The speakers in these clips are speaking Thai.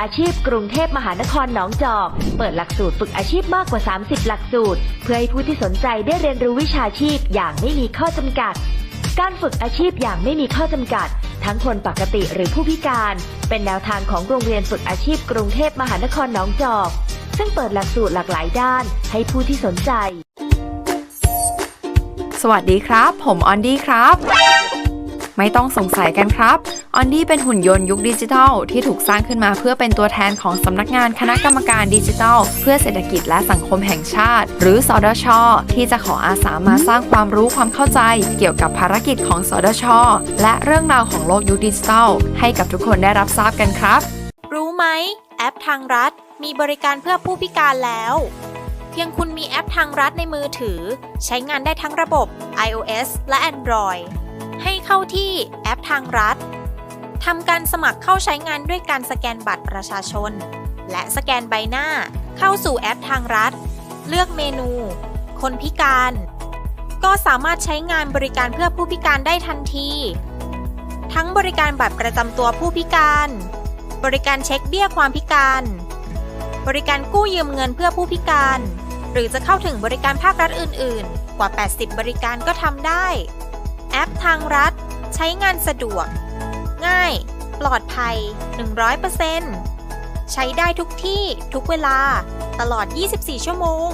อาชีพกรุงเทพมหานครหนองจอก เปิดหลักสูตรฝึกอาชีพมากกว่า 30 หลักสูตร เพื่อให้ผู้ที่สนใจได้เรียนรู้วิชาชีพอย่างไม่มีข้อจำกัด การฝึกอาชีพอย่างไม่มีข้อจำกัด ทั้งคนปกติหรือผู้พิการ เป็นแนวทางของโรงเรียนฝึกอาชีพกรุงเทพมหานครหนองจอก ซึ่งเปิดหลักสูตรหลากหลายด้าน ให้ผู้ที่สนใจ สวัสดีครับ ผมออนดี้ครับ ไม่ต้องสงสัยกันครับออนดี้เป็นหุ่นยนต์ยุคดิจิทัล ที่ถูกสร้างขึ้นมาเพื่อเป็นตัวแทนของสำนักงานคณะกรรมการดิจิทัล เพื่อเศรษฐกิจและสังคมแห่งชาติ หรือสอดช ที่จะขออาสามาสร้างความรู้ความเข้าใจ เกี่ยวกับภารกิจของสอดช และเรื่องราวของโลกยุคดิจิทัล ให้กับทุกคนได้รับทราบกันครับ รู้ไหมแอปทางรัฐ มีบริการเพื่อผู้พิการแล้วเพียงคุณมีแอปทางรัฐในมือถือ ใช้งานได้ทั้งระบบ iOS และ Android ให้ เข้าที่แอปทางรัฐทำการสมัครเข้าใช้งานด้วยการสแกนบัตรประชาชน และสแกนใบหน้า เข้าสู่แอปทางรัฐ เลือกเมนู คนพิการ ก็สามารถใช้งานบริการเพื่อผู้พิการได้ทันที ทั้งบริการบัตรประจำตัวผู้พิการ บริการเช็คเบี้ยความพิการ บริการกู้ยืมเงินเพื่อผู้พิการ หรือจะเข้าถึงบริการภาครัฐอื่น ๆ กว่า 80 บริการก็ทำได้ แอปทางรัฐ ช้งานสะดวก ง่าย ปลอดภัย 100%ใช้ได้ทุกที่ทุกเวลา ตลอด 24 ชั่วโมง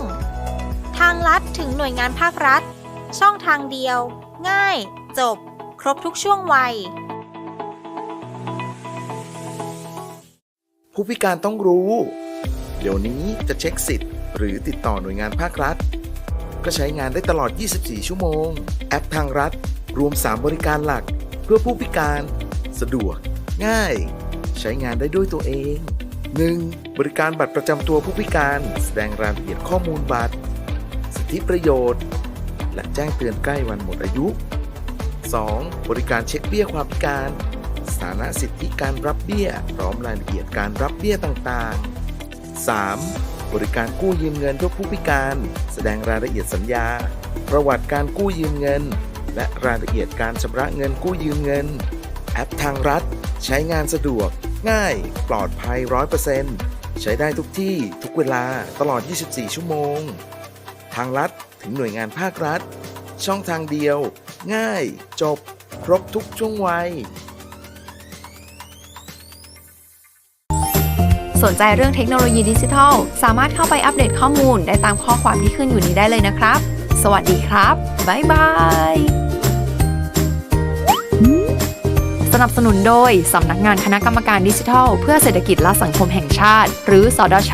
ทางรัฐถึงหน่วยงานภาครัฐ ช่องทางเดียว ง่าย จบ ครบทุกช่วงวัย ผู้พิการต้องรู้ เดี๋ยวนี้จะเช็คสิทธิ์ หรือติดต่อหน่วยงานภาครัฐ ก็ใช้งานได้ตลอด 24 ชั่วโมง แอปทางรัฐ รวม 3 บริการหลักเพื่อผู้พิการ สะดวก ง่าย ใช้งานได้ด้วยตัวเอง 1. บริการบัตรประจำตัวผู้พิการ แสดงรายละเอียดข้อมูลบัตร สิทธิประโยชน์ และแจ้งเตือนใกล้วันหมดอายุ 2. บริการเช็คเบี้ยความพิการ สถานะสิทธิการรับเบี้ย พร้อมรายละเอียดการรับเบี้ยต่างๆ 3. บริการกู้ยืมเงินเพื่อผู้พิการ แสดงรายละเอียดสัญญา ประวัติการกู้ยืมเงิน และรายละเอียดการชำระเงินกู้ยืมเงิน แอปทางรัฐ ใช้งานสะดวก ง่าย ปลอดภัย 100%ใช้ได้ทุกที่ทุกเวลาตลอด 24 ชั่วโมง ทางรัฐถึงหน่วยงานภาครัฐ ช่องทางเดียว ง่าย จบ ครบทุกช่วงวัยสนใจเรื่องเทคโนโลยีดิจิทัล สามารถเข้าไปอัปเดตข้อมูลได้ตามข้อความที่ขึ้นอยู่นี้ได้เลยนะครับ สวัสดีครับ บ๊ายบาย สนับสนุนโดย สำนักงานคณะกรรมการดิจิทัล เพื่อเศรษฐกิจและสังคมแห่งชาติ หรือสอดช